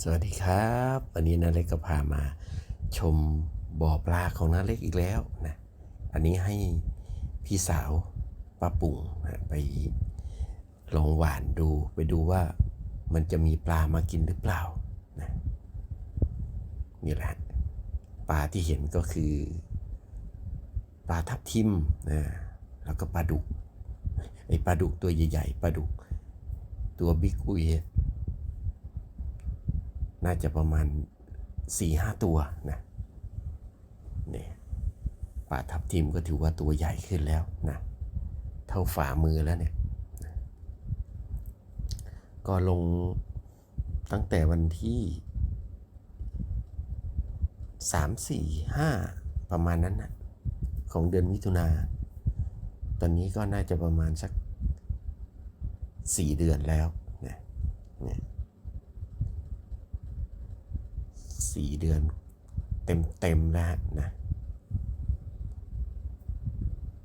สวัสดีครับ วันนี้นาเล็กก็พามาชมบ่อปลาของนาเล็กอีกแล้วนะอันนี้ให้พี่สาวป้าปุ่งนะไปลองหวานดูไปดูว่ามันจะมีปลามากินหรือเปล่านะนี่แหละปลาที่เห็นก็คือ ปลาทับทิมนะแล้วก็ปลาดุกไอปลาดุกตัวใหญ่ๆปลาดุกตัวบิ๊กอุย น่าจะประมาณ4ี่ห้าตัวนะเนี่ยปลาทับทิมก็ถือว่าตัวใหญ่ขึ้นแล้วนะเท่าฝ่ามือแล้วเนี่ยก็ลงตั้งแต่วันที่สามสี่ห้าประมาณนั้นนะของเดือนมิถุนา ตอนนี้ก็น่าจะประมาณสักสี่เดือนแล้วเนี่ยเนี่ย สี่เดือนเต็มๆแล้วนะ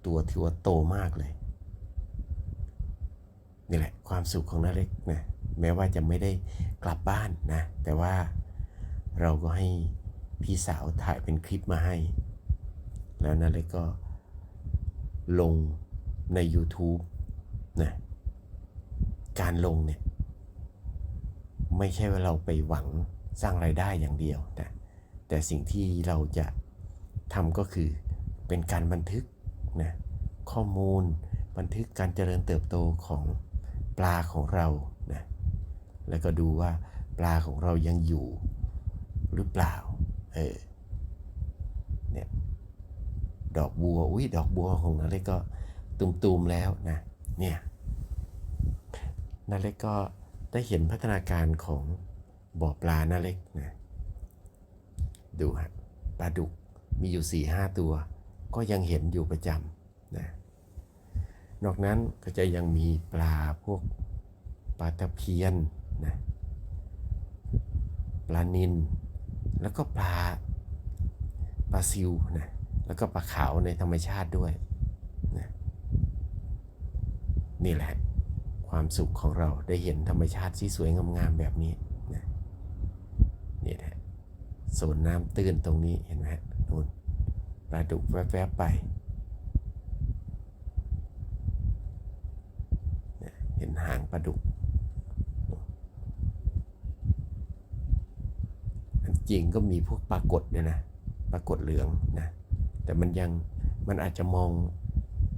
ตัวถือว่าโตมากเลย นี่แหละความสุขของนาเล็กนะแม้ว่าจะไม่ได้กลับบ้านนะ แต่ว่าเราก็ให้พี่สาวถ่ายเป็นคลิปมาให้ แล้วนาเล็กก็ลงใน YouTube นะการลงเนี่ย ไม่ใช่ว่าเราไปหวัง สร้างรายได้อย่างเดียวนะแต่สิ่งที่เราจะทำก็คือเป็นการบันทึกนะข้อมูลบันทึกการเจริญเติบโตของปลาของเรานะแล้วก็ดูว่าปลาของเรายังอยู่หรือเปล่าเออเนี่ยดอกบัวอุ้ยดอกบัวของนาเล็กก็ตุ่มๆแล้วนะเนี่ยนาเล็กก็ได้เห็นพัฒนาการของ บ่อปลานาเล็กนะดูฮะปลาดุกมีอยู่4ี่ห้าตัว ก็ยังเห็นอยู่ประจำนะนอกนั้นก็จะยังมีปลาพวกปลาตะเพียนนะปลานินแล้วก็ปลาปลาซิวนะแล้วก็ปลาขาวในธรรมชาติด้วยนะนี่แหละ ความสุขของเราได้เห็นธรรมชาติที่สวยงามๆแบบนี้ นะนี่แหละโซนน้ำตื้นตรงนี้เห็นไหมฮะนู่นปลาดุกแวบๆไปเนี่ยเห็นหางปลาดุกจริงก็มีพวกปลากดเนี่ยนะปลากดเหลืองนะแต่มันยังมันอาจจะมอง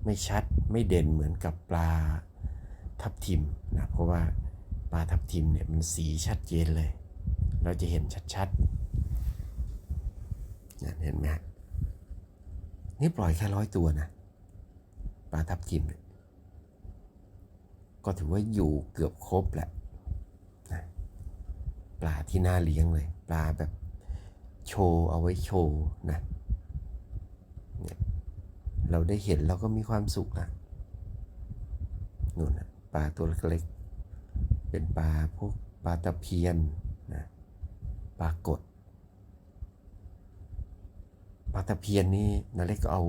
ไม่ชัดไม่เด่นเหมือนกับปลาทับทิมนะเพราะว่า ปลาทับทิมเนี่ยมันสีชัดเจนเลย เราจะเห็นชัดๆนะเห็นไหมฮะนี่ปล่อยแค่ร้อยตัวนะปลาทับทิมเนี่ยก็ถือว่าอยู่เกือบครบแหละนะปลาที่น่าเลี้ยงเลย ปลาแบบโชว์เอาไว้โชว์นะเนี่ยเราได้เห็นเราก็มีความสุขนะนู่นนะปลาตัวเล็ก เป็นปลาพวกปลาตะเพียนนะปลากดปลาตะเพียนนี่นาเล็กก็เอา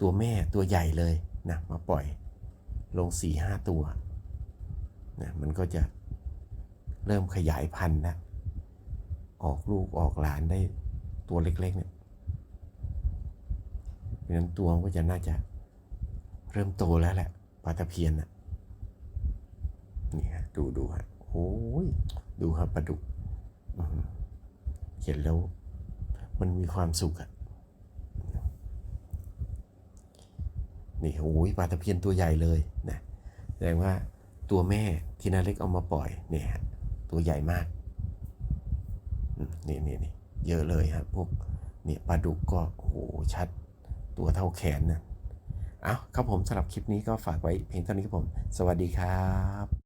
ตัวแม่ตัวใหญ่เลยนะมาปล่อยลงสี่ห้าตัวนะมันก็จะเริ่มขยายพันธุ์แล้วออกลูกออกหลานได้ตัวเล็กๆเนี่ยเพราะนั้นตัวมันก็จะน่าจะเริ่มโตแล้วแหละปลาตะเพียนน่ะ นี่ฮะดูดูฮะโอ้ยดูครับปลาดุกเห็นแล้ว มันมีความสุขอะนี่โอ้ยปลาตะเพียนตัวใหญ่เลยนะแสดงว่าตัวแม่ที่นาเล็กเอามาปล่อยเนี่ยฮะตัวใหญ่มากนี่นี่นี่เยอะเลยครับพวกเนี่ยปลาดุกก็โอ้โหชัดตัวเท่าแขนนะเอาครับผมสำหรับคลิปนี้ก็ฝากไว้เพียงเท่านี้ครับผม สวัสดีครับ